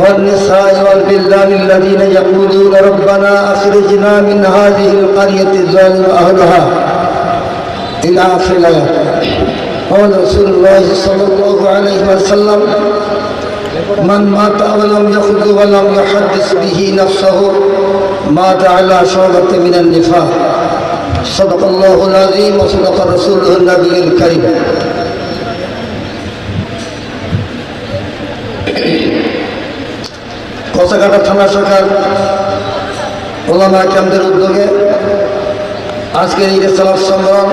والنساء والبلدان الذين يقولون ربنا أخرجنا من هذه القرية الظالم أهلها. إلى آخر الآيات قال رسول الله صلى الله عليه وسلم من مات ولم يخذ ولم يحدث به نفسه مات على شعبة من النفاق. صدق الله العظيم وصدق رسوله النبي الكريم. কচাকাটা থানা সরকার ওলামা কেন্দ্রের উদ্যোগে আজকের এই রেসালার সম্মেলন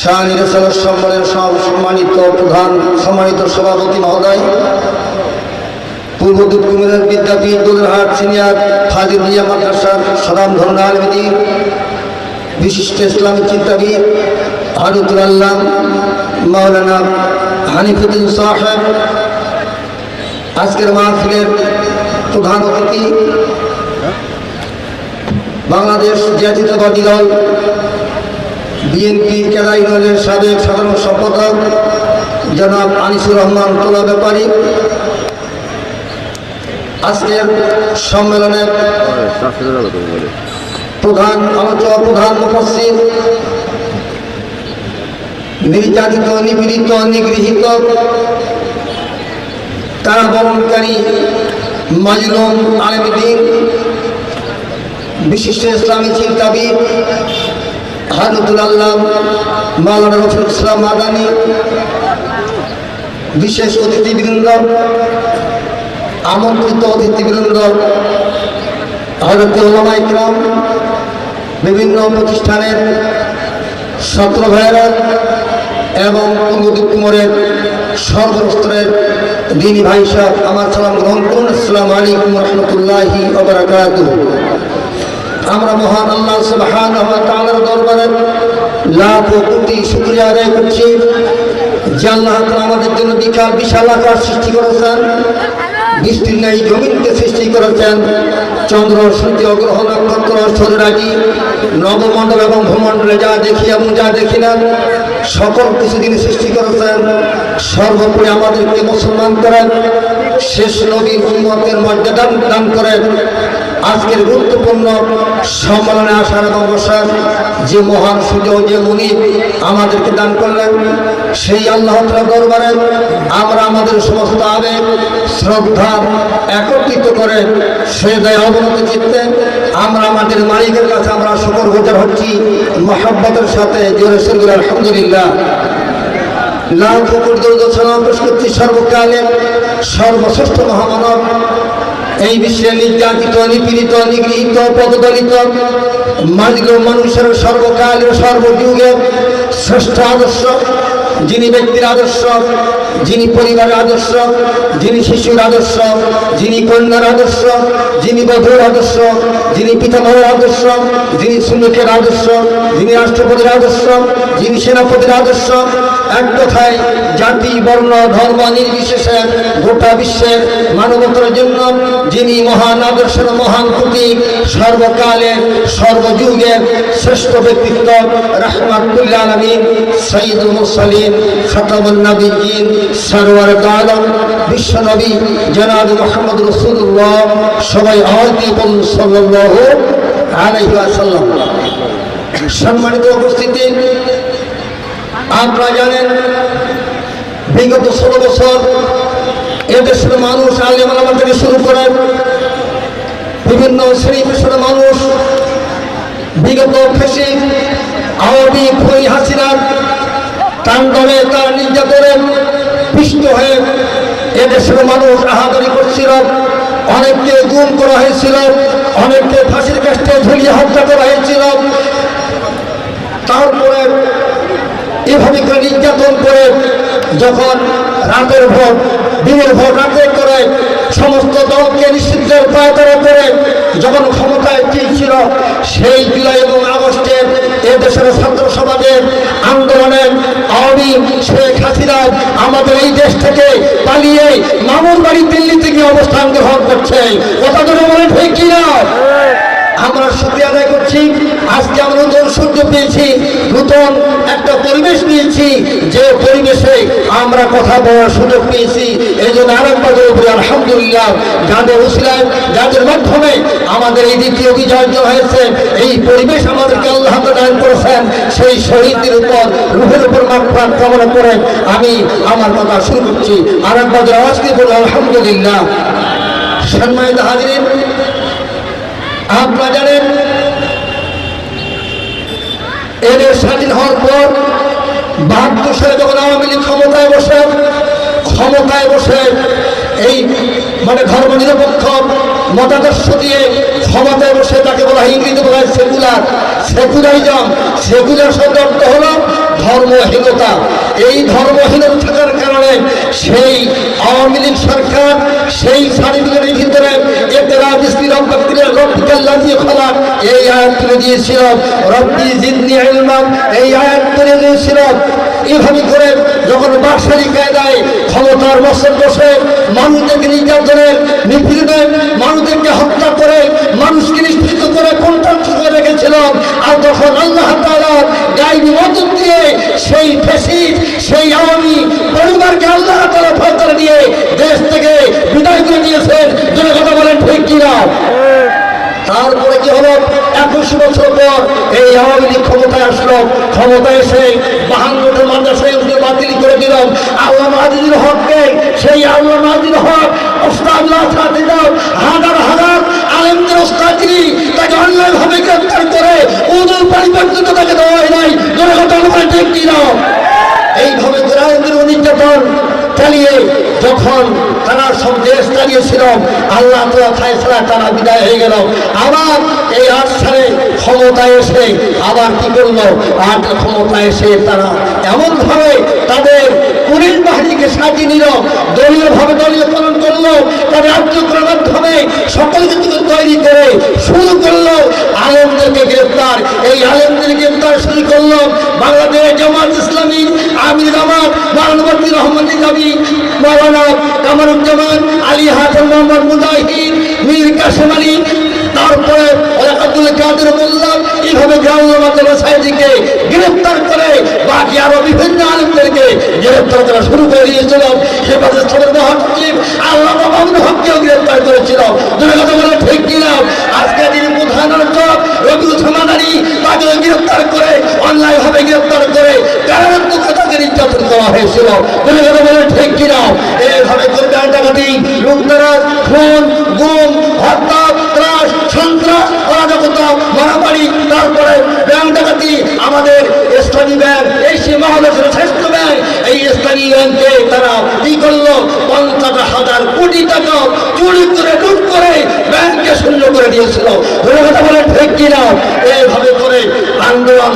শাহ নিরেসালার সম্মেলনের সব সম্মানিত প্রধান সম্মানিত সভাপতি মহোদয়, পূর্ব দুর্গমের বিদ্যাপীঠ দুলহাট সিনিয়র ফাজিল মিয়া মাদ্রাসার সাদাম ধরুন আলমদিন বিশিষ্ট ইসলামী চিন্তাবিদ হারুতুল আল্লাহ মাওলানা হানিফুদ্দিন সাহেব, আজকের মাহফিলের প্রধান অতিথি। বাংলাদেশ জাতীয়তাবাদী দল, বিএনপি কেরাই দলের সাবেক সাধারণ সম্পাদক জনাব আনিসুর রহমান তোলা ব্যাপারী। আজকের সম্মেলনের প্রধান আলোচক, প্রধান মুফাসসির নির্যাতিত, নিপীড়িত, নিগৃহীত, তারা বরণকারী মাজলুম আলমদিন বিশিষ্ট ইসলামী চিন্তাবিদ হারুদুল আল্লাহ মাওলানা রফিক ইসলাম মাদানী, বিশেষ অতিথিবৃন্দ, আমন্ত্রিত অতিথিবৃন্দ হজরত ওলামা ইকরাম, বিভিন্ন প্রতিষ্ঠানের ছাত্র ভাইয়েরা এবং পূর্বদুকুমরের সর্বস্তরের দিনী ভাই সাহেব, আমার সালাম গ্রহণ আসসালামু আলাইকুম রহমতুল্লাহি আমরা মহান আল্লাহ সুবহানাহু ওয়া তাআলার দরবারে লাখ কোটি শুকরিয়া আদায় করছি। যে আল্লাহ আমাদের জন্য বিশাল বিশাল আকাশ সৃষ্টি করেছেন, বৃষ্টির ন্যায় জমিনকে সৃষ্টি করেছেন, চন্দ্র, সূর্য, গ্রহ, নক্ষত্র সৌরাজি নবমণ্ডল এবং ভূমণ্ডলে যা দেখি এবং যা দেখি না সকল কিছু তিনি সৃষ্টি করেছেন। সর্বোপরি আমাদেরকে মুসলমান করেন। শেষ নবী উন্মতের মর্যাদা দান করেন। আজকের গুরুত্বপূর্ণ সম্মেলনে আসার এবং বসার যে মহান সুযোগ, যে মুনি আমাদেরকে দান করলেন, সেই আল্লাহ দরবারে আমরা আমাদের সমস্ত আবেগ, শ্রদ্ধা একত্রিত করে সে দায় অবনত চিত্তে আমরা আমাদের মালিকের কাছে আমরা শুকর গোচর হচ্ছি। মহাব্বতের সাথে জোরে সঙ্গে আলহামদুলিল্লাহ। লাল কুকুর পেশ করছি সর্বকালে সর্বশ্রেষ্ঠ মহামানব এই বিশ্বে নির্যাতিত, নিপীড়িত, নিগৃহীত পদদলিত মালিক মানুষের সর্বকালের সর্বযুগে শ্রেষ্ঠ আদর্শ, যিনি ব্যক্তির আদর্শ, যিনি পরিবারের আদর্শ, যিনি শিশুর আদর্শ, যিনি কন্যার আদর্শ, যিনি বধুর আদর্শ, যিনি পিতামহের আদর্শ, যিনি শ্রমিকের আদর্শ, যিনি রাষ্ট্রপতির আদর্শ, যিনি সেনাপতির আদর্শ এক কথায় জাতি, বর্ণ, ধর্ম নির্বিশেষে গোটা বিশ্বের মানবতার জন্য যিনি মহান আদর্শের মহান প্রতীক সর্বকালের সর্বযুগের শ্রেষ্ঠ ব্যক্তিত্ব রহমাতুল্লাহ আলমিন সঈদুল মুসলিম খতমুল নবীন সরওয়ার আলম বিশ্বনবী জনাব মোহাম্মদ রসুল্লাহ সবাই আহতি সাল্লাল্লাহু আলাইহি সম্মানিত উপস্থিতি আপনারা জানেন বিগত ষোলো বছর এদেশের মানুষ আলিমালামা থেকে শুরু করে বিভিন্ন শ্রেণি পেশার মানুষ, বিগত ফেসে আওয়ামী খই হাসিনার তাণ্ডবে তার নির্যাতনে পিষ্ট হয়ে এদেশের মানুষ আহাদারি করছিল। অনেককে গুম করা হয়েছিল, অনেককে ফাঁসির কাছে ঝুলিয়ে হত্যা করা হয়েছিল। তারপরে এভাবে করে নির্যাতন করে যখন রাতের ভোট দিনের ভোট রাতের করে সমস্ত দলকে নিষিদ্ধের পায়তারা করে যখন ক্ষমতায় ছিল, সেই জুলাই এবং আগস্টে এ দেশের ছাত্র সমাজের আন্দোলনের আওয়ামী শেখ হাসিনা আমাদের এই দেশ থেকে পালিয়ে মামুর বাড়ি দিল্লি থেকে অবস্থান গ্রহণ করছে। কথা ধরে বলে ঠিক কিনা? আমরা শুক্রিয়া আদায় করছি। আজকে আমরা নতুন সূর্য পেয়েছি, নতুন একটা পরিবেশ পেয়েছি, যে পরিবেশে আমরা কথা বলার সুযোগ পেয়েছি। এই জন্য আরেকবার উপরে আলহামদুলিল্লাহ যাদের উসলাম যাদের মাধ্যমে আমাদের এই দ্বিতীয় বিজয় হয়েছে, এই পরিবেশ আমাদেরকে আল্লাহ দান করেছেন, সেই শহীদদের উপর, রুহের উপর মাকফাত কামনা করে আমি আমার কথা শুরু করছি। আরেকবার আওয়াজ দিয়ে বললাম আলহামদুলিল্লাহ। সম্মানিত হাজিরিন আপনারা জানেন এদের স্বাধীন হওয়ার পর বাহাত্তর সালে যখন আওয়ামী লীগ ক্ষমতায় বসে ক্ষমতায় বসে এই মানে ধর্ম নিরপেক্ষ মতাদর্শ দিয়ে ক্ষমতায় বসে তাকে বলা ইংরেজি বলা হয় সেকুলার। সেকুলারিজম, সেকুলার শব্দ অর্থ হলো ধর্মহীনতা। এই ধর্মহীনতা থাকার কারণে সেই আওয়ামী লীগ সরকার, সেই সার্টিফিকেটের ভিতরে এই আয়াত তুলে দিয়েছিল রব্বি জিদনি ইলমাম এই আয়াত তুলে দিয়েছিল। এইভাবে করে যখন বাকশালী কায়দায় ক্ষমতার বছর বসে মানুষদেরকে নির্যাতনের নিপীড়নের মানুষদেরকে হত্যা করে, মানুষকে নিষ্ঠিত করে করে রেখেছিল। আর যখন আল্লাহ তাআলা গাইবি মদত দিয়ে, সেই ফেসিস সেই আওয়ামী পরিবারকে আল্লাহ ফয়সালা দিয়ে দেশ থেকে বিদায় করে দিয়েছেন। যদি কথা বলেন, ঠিক কিনা? তারপরে কি হলো? একুশ বছর পর এই আওয়ামী লীগ ক্ষমতায় আসলো। ক্ষমতায় এসে বাহান্নটা মাদ্রাসায় উঠে বাতিল করে দিলাম আল্লাহ মাহাদির হককে, সেই আল্লাহ মাহাদির হক সাথীরাও হাজার হাজার আলেমদের ওস্তাদি তাকে অন্যায়ভাবে গ্রেপ্তার করে ওদের পরিবর্তিত তাকে দেওয়া হয় নাই জোরে কথা বলে ঠিক কিনা এইভাবে গ্রামের নির্যাতন চালিয়ে যখন তারা সব দেশ চালিয়েছিল, আল্লাহ ফায়সলা তারা বিদায় হয়ে গেল। আবার এই আট সালে ক্ষমতায় এসে আবার কি করল? আট ক্ষমতায় এসে তারা এমনভাবে তাদের পুলিশ বাহিনীকে সাজিয়ে নিল, দলীয়ভাবে দলীয়করণ করল, তাদের রাজ্যক্রমের মাধ্যমে সকলকে তৈরি করে শুরু করল। আলেমদেরকে গ্রেপ্তার, এই আলেমদের গ্রেপ্তার শুরু করল। বাংলাদেশ জামাত ইসলামী, আমির জামাত মানবতী রহমান নবী কামারুজ্জামান, আলী হাসান মোহাম্মদ মুজাহিদ, মীর কাসেম আলী, তারপরে আব্দুল কাদের মোল্লা, এইভাবে মাধ্যমে সাইদিকে গ্রেপ্তার করে, বাকি আরও বিভিন্ন আলেমদেরকে গ্রেপ্তার করা শুরু করে দিয়েছিল। হেফাজত সদর মহাসচিব আল্লাহ মাহমুদ হককেও গ্রেপ্তার করেছিল। বলে ঠিক কিনা? আজকে আলোচক রবিউল সমাদানি তাকে গ্রেপ্তার করে করে, কারারুদ্ধ তাকে নির্যাতন করা হয়েছিল। কথা বলে ঠিক কিনা এইভাবে করে ডাকাতি লুকদারাজ খুন, গুম, হত্যা ত্রাস সন্ত্রাস অরাজকতা মারামারি তারপরে ব্যাংক ডাকাতি আমাদের ইসলামী ব্যাংক এই সে মহাদেশের শ্রেষ্ঠ ব্যাংক এই ইসলামী ব্যাংকে তারা কি করল পঞ্চাশ হাজার কোটি টাকা চুরি করে লুট করে ব্যাংকে শূন্য করে দিয়েছিল। ধরে কথা বলে ঠিক কিনা এইভাবে করে আন্দোলন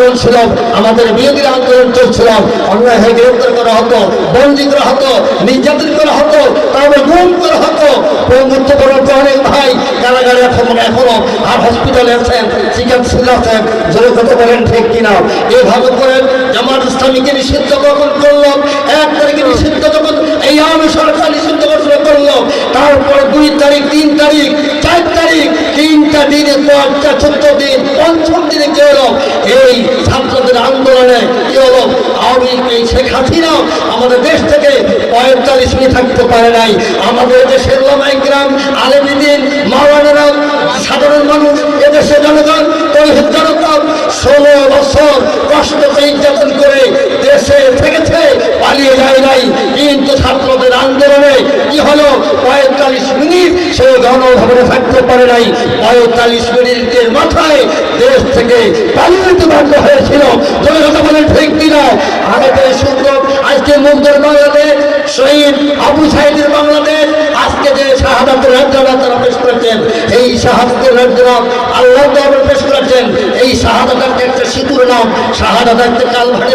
চলছিল আমাদের বিরোধীর আন্দোলন চলছিল। অন্যায় হয়ে গ্রেপ্তার করা হতো, বন্দি করা হতো, নির্যাতন করা হতো, তারপরে গুম করা হতো। মৃত্যুবরণ অনেক ভাই কারাগারে এখন এখনও আর হসপিটালে আছেন চিকিৎসা আছেন। জোরে কথা বলেন ঠিক কিনা এইভাবে করে জামাত ইসলামীকে নিষিদ্ধ যখন করল। এক তারিখে নিষিদ্ধ যখন এই আওয়ামী সরকার নিষিদ্ধ ঘোষণা করল তারপর দুই তারিখ, চার তারিখ, তিনটা দিনে পাঁচটা চোদ্দ দিন, পঞ্চম দিনে কি হলো? এই ছাত্রদের আন্দোলনে কি হলো? আওয়ামী এই শেখ আমাদের দেশ থেকে পঁয়তাল্লিশ মিনিট থাকতে পারে নাই। আমাদের দেশের লমাই গ্রাম আলেমিদিন মাওয়ানেরাম সাধারণ মানুষ, এদেশের জনগণ তৈরি জনতা ষোলো বছর কষ্ট নির্যাতন করে দেশে থেকেছে, পালিয়ে যায় নাই। কিন্তু ছাত্রদের আন্দোলনে কি হলো? পঁয়তাল্লিশ মিনিট সে গণভবনে থাকতে পারে নাই। পঁয়তাল্লিশ মিনিটের মাথায় দেশ থেকে পালিয়ে বাধ্য হয়েছিল। কথা বলে ঠিক কিনা? আমাদের সুন্দর, আজকে মুগ্ধর বাংলাদেশ, শহীদ আবু সাহেবের বাংলাদেশ, আজকে যে শাহাদাতের রাজ্যরা তারা পেশ করেছেন, এই শাহাদাতের রাজ্যরা আল্লাহ পেশ করেছেন এই শাহাদাত একটা সিঁদুর নাম শাহাদাত একটা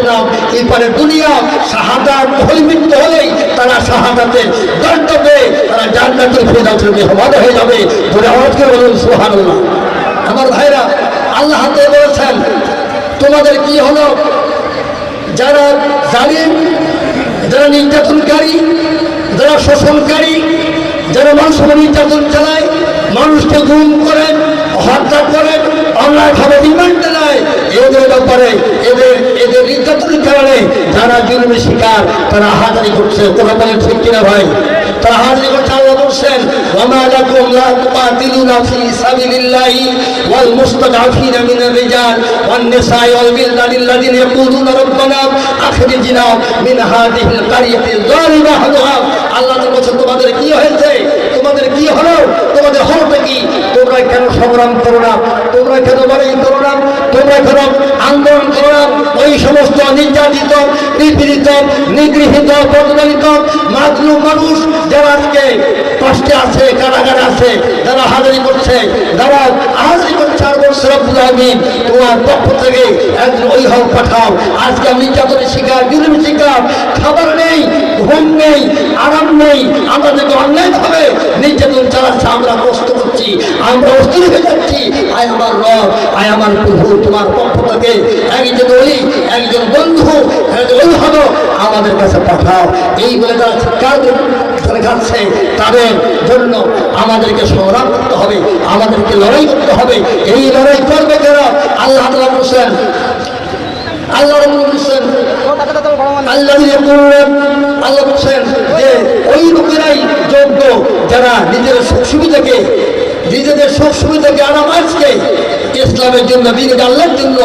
নাম এই পারে দুনিয়া শাহাদাত হলে হলেই তারা শাহাদাতের দণ্ডবে তারা জান্নাতের ফেরাউটের মেহমান হয়ে যাবে। ধরে করে বলুন, সুবহানাল্লাহ। আমার ভাইরা, আল্লাহ বলেছেন, তোমাদের কি হলো? যারা জালিম, যারা নির্যাতনকারী, যারা শোষণকারী, যারা মানুষ নির্যাতন চালায়, মানুষকে গুম করে হত্যা আমরা খাব রিমান্ডে নেয়। এদের ব্যাপারে, এদের এদের নির্যাতনের কারণে যারা জুলুমের শিকার, তারা হাজারি করছে। কথা বলেন ঠিক কিনা ভাই? তারা হাজারি করছে, আল্লাহ বলছেন তুকাতিলুনা ফি সাবিলিল্লাহি ওয়াল মুস্তাদআফিনা মিনার রিজাল ওয়ান নিসাই ওয়াল বিলদান আল্লাযিনা ইয়াকুলুনা রাব্বানা আখরিজনা মিন হাদিহিল কারিয়াতি যালিমা আহলুহা আল্লাহ বলছেন, তোমাদের কি হয়েছে? তোমাদের কি হলো? তোমাদের হলোটা কি? তোমরা কেন সংগ্রাম করো না? তোমরা কেন লড়াই করো না? তোমরা কেন আন্দোলন করো না? ওই সমস্ত নির্যাতিত নিপীড়িত, নিগৃহীত, প্রতারিত মাতৃ মানুষ যারা আজকে কষ্টে আছে, কারাগারে আছে, যারা হাজারি করছে, যারা আহাজারি করছে বলছে রব্বুল তোমার পক্ষ থেকে একজন ওই হোক পাঠাও। আজকে আমি শিকার বিরোধী শিকার, খাবার নেই, ঘুম নেই, আরাম নেই আমাদেরকে অন্যায়ভাবে নির্যাতন চালাচ্ছে, আমরা কষ্ট করছি, আমরা অস্থির হয়ে যাচ্ছি। আয় আমার রব, আয় আমার প্রভু, তোমার পক্ষ থেকে একজন ওই একজন বন্ধু, একজন ওই হলো আমাদের কাছে পাঠাও। এই বলে তারা চিৎকার করে তাদের জন্য আমাদেরকে সংগ্রাম করতে হবে। আমাদেরকে লড়াই করতে হবে। এই লড়াই করবে যারা? আল্লাহ বলছেন আল্লাহ বলছেন আল্লাহ আল্লাহ যে ওই লোকেরাই যোগ্য যারা নিজের সুবিধাকে নিজেদের সুখ সুবিধাকে আরাম আজকে ইসলামের জন্য দিনের আল্লাহর জন্য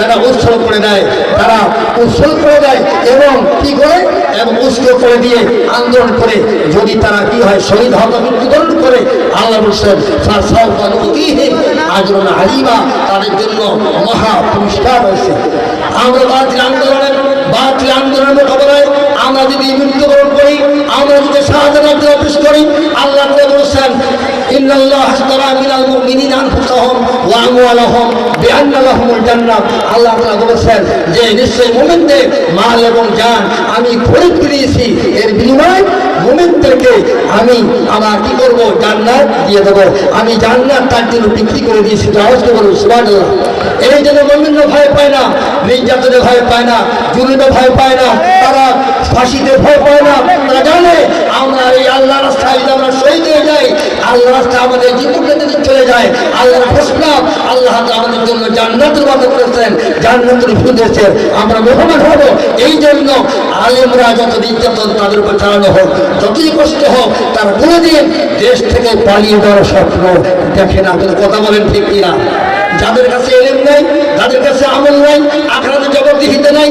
যারা উৎসর্গ করে দেয়, তারা উৎসর্গ করে দেয় এবং কি করে? এবং উৎসর্গ করে দিয়ে আন্দোলন করে। যদি তারা কি হয়? শহীদ হওয়া মৃত্যুবরণ করে আল্লাহ অতিহীন আজরণ আলিমা। তাদের জন্য মহা পুরস্কার রয়েছে। আমরা বাতিল আন্দোলনের বাতিল আন্দোলনের মোকাবেলায় আমরা যদি মৃত্যুবরণ করি, আমরা যদি শাহজাহান অফিস করি, আল্লাহ ইন্নাল্লাহ আশতারা মিনাল মুমিনিনা আনফুসাহুম ওয়া আমওয়ালাহুম বিআন্না লাহুমুল জান্নাহ আল্লাহ তাআলা বলেছেন যে নিশ্চয়ই মুমিনদের মাল এবং জান আমি খরিদ করিয়েছি এর বিনিময়ে মুমিনদেরকে আমি আমার কি করব? জান্নাত দিয়ে দেবো। আমি জান্নাত তার জন্য বিক্রি করে দিয়েছি। করে বলুন, সুবহানাল্লাহ। এই জন্য মুমিনরা ভয় পায় না, নির্যাতনে ভয় পায় না, জুলুমে ভয় পায় না, তারা ফাঁসিতে ভয় পায় না। তারা জানে আমরা এই আল্লাহ রাস্তায় যদি আমরা শহীদ হয়ে যাই আল্লাহ রাস্তা আমাদের চলে যায় আল্লাহ আমাদের জন্য করেছেন আমরা মেহমান হব। এই জন্য যত নির্যাতন তাদের উপর চালানো হোক, যতই কষ্ট হোক, তারা কোনোদিন দেশ থেকে পালিয়ে যাওয়ার স্বপ্ন দেখে না। কিন্তু কথা বলেন ঠিক কিনা? যাদের কাছে এলেম নাই, যাদের কাছে আমল নাই আখড়াতে জবরদহিতে নাই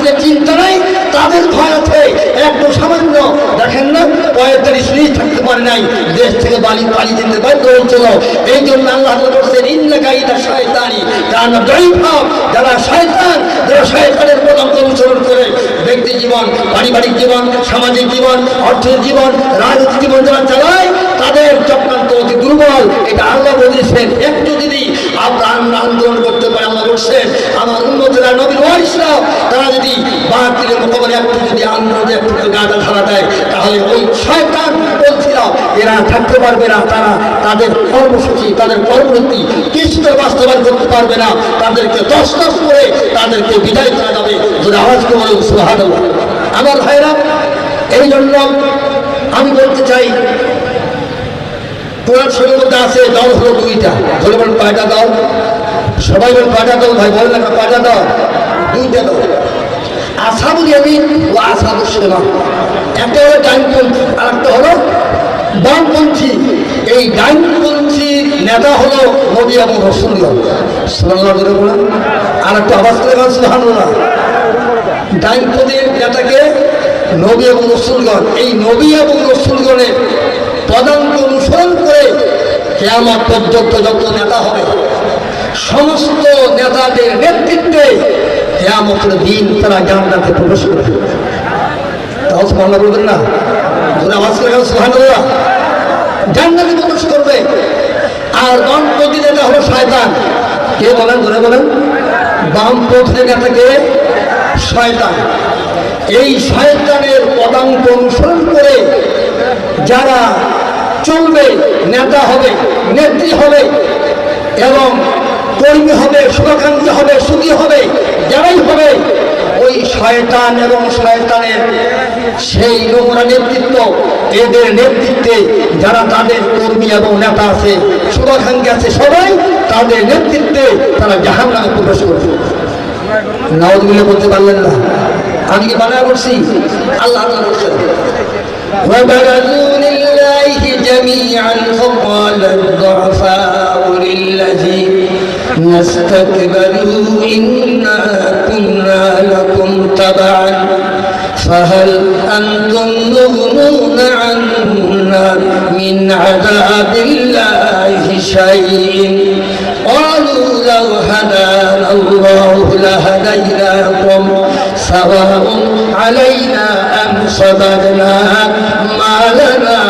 আখড়াতে চিন্তা নাই, তাদের ভয় আছে। একটু সামান্য, দেখেন না, পঁয়তাল্লিশ মিনিট থাকতে পারে নাই, দেশ থেকে বালি পালিয়ে যেতে বাধ্য হয়েছিল। এই জন্য আল্লাহ বলছেন ইন্নাকা ইলা শয়তানি কারণ দৈভাব যারা শয়তান, যারা শয়তানের পদাঙ্ক অনুসরণ করে, ব্যক্তি জীবন, পারিবারিক জীবন, সামাজিক জীবন অর্থনৈতিক জীবন, রাজনৈতিক জীবন যারা চালায়, তাদের চক্রান্ত অতি দুর্বল। এটা আল্লাহ বলেছেন, একটু যদি আমরা আন্দোলন করতে পারি, আল্লাহ বলছেন উন্নতরা নবীর ওয়ারিসরা তারা যদি বাতিলের মোকাবেলা একটু যদি আন্দোলনে একটু গাটা ধারা দেয়, তাহলে ওই শয়তান বলছিল এরা থাকতে পারবে না, তারা তাদের কর্মসূচি, তাদের কর্মনীতি কিছুতে বাস্তবায়ন করতে পারবে না। তাদেরকে দশ দশ করে তাদেরকে বিদায় করা যাবে যদি আওয়াজকে বলে সুহাদ আমার ভাইরা, এই জন্য আমি বলতে চাই, কোরআন শরীর মধ্যে আছে দল হলো দুইটা। বলে বলেন, কয়টা দল সবাই বল কয়টা দল ভাই বলেন না কয়টা দল দুইটা দল বলি আমি ও আসাবুল সেবা একটা হলো ডাইনপন্থী আর একটা হলো বামপন্থী। এই ডাইনপন্থীর নেতা হলো নবী এবং রসুল্লাহ সাল্লাহ আর একটা আবাস করে গেল সুহানুল্লাহ ডাইনপন্থীর নেতাকে নবী এবং রসুলগণ এই নবী এবং রসুলগণের পদাঙ্ক অনুসরণ করে কেয়ামত পর্যন্ত যত নেতা হবে সমস্ত নেতাদের নেতৃত্বে কেয়ামতের দিন তারা জান্নাতে প্রবেশ করবে। তাও সুবহানাল্লাহ বলবেন না? ধরে আওয়াজ করে সুবহানাল্লাহ। জান্নাতে প্রবেশ করবে। আর বামপন্থী নেতা হলো শয়তান। কে বলেন, ধরে বলেন? বামপন্থী নেতাকে শয়তান। এই শয়তানের পদাঙ্ক অনুসরণ করে যারা চলবে, নেতা হবে, নেত্রী হবে, এবং কর্মী হবে শুভাকাঙ্ক্ষী হবে সুখী হবে যারাই হবে ওই শয়তান এবং শয়তানের সেই নোংরা নেতৃত্ব এদের নেতৃত্বে যারা তাদের কর্মী এবং নেতা আছে শুভাকাঙ্ক্ষী আছে সবাই তাদের নেতৃত্বে তারা জাহান নামে প্রবেশ করবে নাওজগুলো বলতে পারলেন না আমি কি বানা করছি আল্লাহ আল্লাহ বলছেন وبرزوا لله جميعا فقال الضعفاء للذين استكبروا إنا كنا لكم تبعا فهل أنتم مغنون عنا من عذاب الله شيء قالوا لو هدانا الله لهديناكم سواء علينا أم صبرنا ما لنا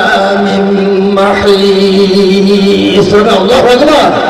من محيص. الله أكبر.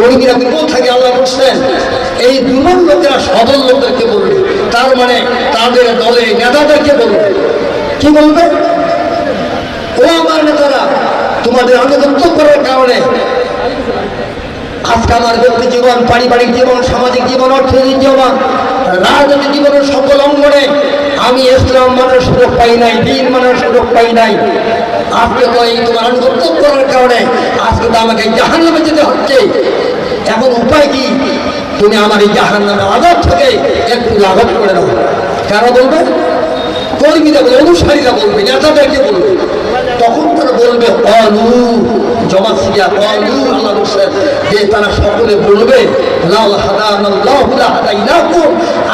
কর্মীরা দুর্বল থাকে আল্লাহ বলছেন এই দুর্বল লোকেরা সবল লোকদেরকে বলবে। তার মানে তাদের দলে নেতাদেরকে বলবে। কি বলবে? ও আমার নেতারা, তোমাদের আনুগত্য করার কারণে আজকে আমার ব্যক্তি জীবন, পারিবারিক জীবন, সামাজিক জীবন, অর্থনৈতিক জীবন, রাজনৈতিক জীবনের সকল অঙ্গনে আমি ইসলাম মানার সুযোগ পাই নাই, দিন মানার সুযোগ পাই নাই। আজকে তো এই তোমার আনুগত্য করার কারণে আজকে তো আমাকে জাহান নামে যেতে হচ্ছে। এখন উপায় কি? তুমি আমার এই জাহান নামে আজাদ থেকে একটু লাঘব করে দাও কেন বলবে? কর্মীরা বলবে অনুসারীরা বলবে, নেতাদেরকে বলবে। তখন তারা বলবে অলু জমা সিয়া অলু আল্লাহ যে তারা সকলে বলবে, লাল হাদান আল্লাহ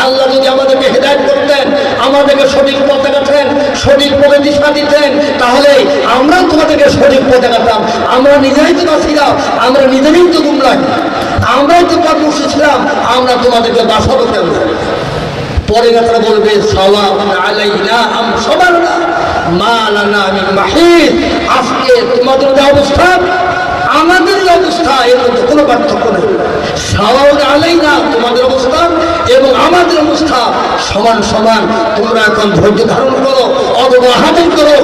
আল্লাহ যদি আমাদেরকে হেদায়েত করতেন, আমাদেরকে সঠিক পথ দেখাতেন সঠিক পথে দিশা দিতেন তাহলে আমরাও তোমাদেরকে সঠিক পথে দেখাতাম। আমরা নিজেরাই তো ছিলাম আমরা নিজেরাই তো গুমরাই আমরাই তো পথ ছিলাম, আমরা তোমাদেরকে বাসাবো কেন? পরে তারা বলবে আজকে তোমাদের অবস্থা আমাদের অবস্থা এর মধ্যে কোনো পার্থক্য নেই। সাওয়াউন আলাইনা তোমাদের অবস্থা এবং আমাদের অবস্থা সমান সমান। তোমরা এখন ধৈর্য ধারণ করো অববাহাদন করো।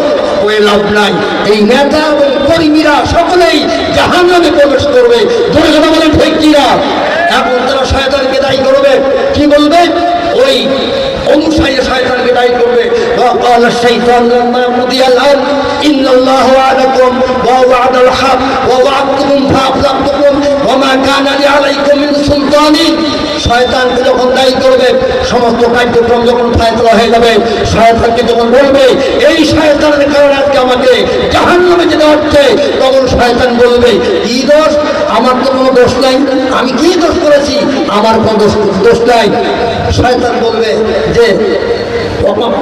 ওই লাভ নাই। এই নেতা এবং কর্মীরা সকলেই জাহান নামে প্রবেশ করবে। ধরে কথা বলেন ঠিক কিনা? এখন তারা শয়তানকে দায়ী করবে। কি বলবে? ওই অনুসারী শয়তানকে দায়ী করবে وقال الشيطان لما قضي الأمر إن الله وعدكم ووعد الحق ووعدتكم فأخلفتكم وما كان لي عليكم من سلطان শয়তানকে যখন দায়ী করবে সমস্ত কার্যক্রম যখন ফায়সলা হয়ে যাবে শয়তানকে যখন বলবে এই শয়তানের কারণে আজকে আমাকে জাহান নামে যেতে হচ্ছে তখন শয়তান বলবে কি দোষ আমার তো কোনো দোষ নাই আমি কি দোষ করেছি আমার কোনো দোষ দোষ নাই শয়তান বলবে যে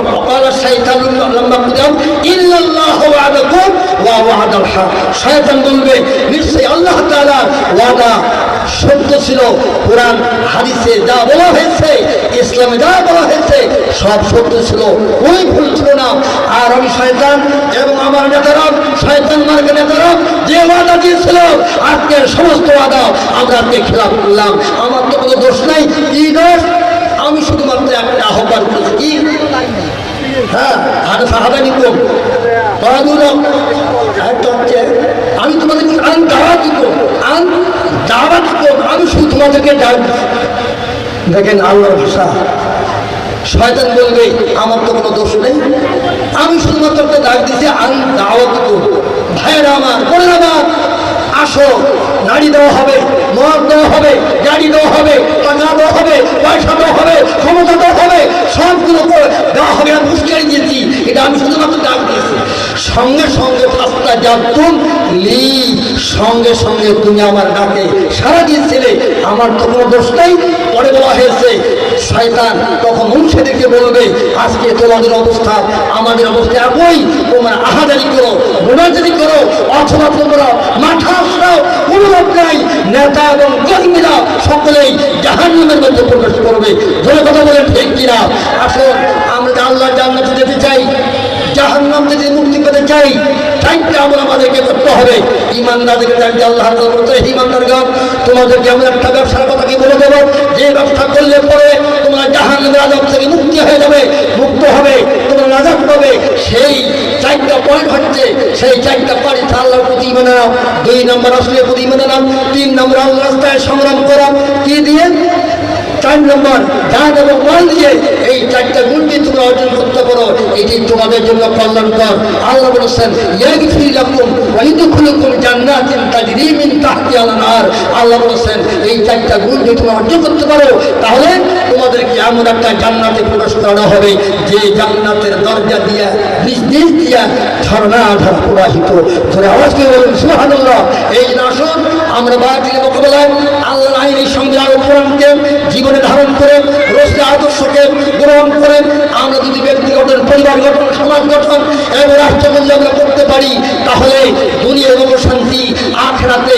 وقال الشيطان لما قدم إلا الله وعدكم ووعد الحق শয়তান বলবে নিশ্চয়ই আল্লাহ তাআলা ওয়াদা সত্য ছিল কোরআন হাদিসে যা বলা হয়েছে ইসলামে যা বলা হয়েছে সব সত্য ছিল ওই ভুল ছিল না আর আমি শয়তান এবং আমার নেতারা শয়তান মার্গ নেতারা যে ওয়াদা দিয়েছিল আজকের সমস্ত ওয়াদা আমরা আজকে খেলাপ করলাম আমার তো কোনো দোষ নাই কি দোষ আমি শুধুমাত্র একটা আহ্বান করেছি। কি? হ্যাঁ আর সাহাবানি কম বড় আমি তোমাদেরকে আন দাওয়া দিব আন দাওয়া দিব আমি শুধু তোমাদেরকে ডাক দেখেন আল্লাহর ভাষা। শয়তান বলবে, আমার তো কোনো দোষ নেই। আমি শুধুমাত্র একটা ডাক দিছি আন দাওয়াত দিব ভাইয়েরা আমার, বোনেরা আমার, আসো। নারী দেওয়া হবে মদ দেওয়া হবে গাড়ি দেওয়া হবে টাকা দেওয়া হবে পয়সা দেওয়া হবে ক্ষমতা দেওয়া হবে, সবগুলো দেওয়া হবে, আমি মুশকিল দিয়েছি এটা আমি শুধুমাত্র ডাক দিয়েছি। সঙ্গে সঙ্গে ফাস্তা যাতুম লি সঙ্গে সঙ্গে তুমি আমার ডাকে সারা দিয়েছিলে। আমার তো কোনো দোষ নেই। পরে বলা হয়েছে, শয়তান তখন মুর্শেদেরকে বলবে, আজকে তোমাদের অবস্থা, আমাদের অবস্থা একই। তোমরা আহাজারি করো গুণাজারি করো, অথবা তোমরা মাথা নাই নেতা এবং কর্মীরা সকলেই জাহান্নামের মধ্যে প্রবেশ করবে। ধরে কথা বলেন ঠিক কিনা? আসুন, আমরা আল্লাহ জান্নাতে যেতে চাই জাহান্নাম থেকে মুক্তি পেতে চাই চারটে আমল আমাদেরকে করতে হবে। ইমানদারদেরকে চাইতে আল্লাহ বলতে ইমানদার গান তোমাদেরকে আমি একটা ব্যবসার কথা কি বলে দেবো? যে ব্যবসা করলে পরে তোমরা জাহান্নামের আজাব থেকে মুক্তি হয়ে যাবে, মুক্ত হবে, তোমরা নাজাদ পাবে। সেই চারটা পয়েন্ট হচ্ছে, সেই চারটা পয়েন্ট আল্লাহর প্রতি মেনে নাও দুই নম্বর আসলে প্রতি মেনে নাও তিন নম্বর আল্লাহ রাস্তায় সংগ্রাম করা কি দিয়ে? চার নম্বর জান এবং মাল দিয়ে এই চারটা গুণ দিয়ে তোমরা অর্জন করতে পারো এটি তোমাদের জন্য কল্যাণকর। আল্লাহ বলেছেন বলেছেন, এই চারটা করতে পারো, তাহলে তোমাদেরকে এমন একটা জান্নাতে প্রবেশ হবে, যে জান্নাতের দরজা দিয়া, নিজ নিজ ঝর্ণা ধারা প্রবাহিত। এই আমরা বাতিল মোকাবেলায় আল্লাহ আইনের সঙ্গে আরও কোরআনকে, জীবনে ধারণ করে রোজকে আদর্শকে গ্রহণ করে, আমরা যদি ব্যক্তি গঠন পরিবার গঠন, সমাজ গঠন এবং রাষ্ট্র যদি আমরা করতে পারি, তাহলে দুনিয়া এবং শান্তি আখেরাতে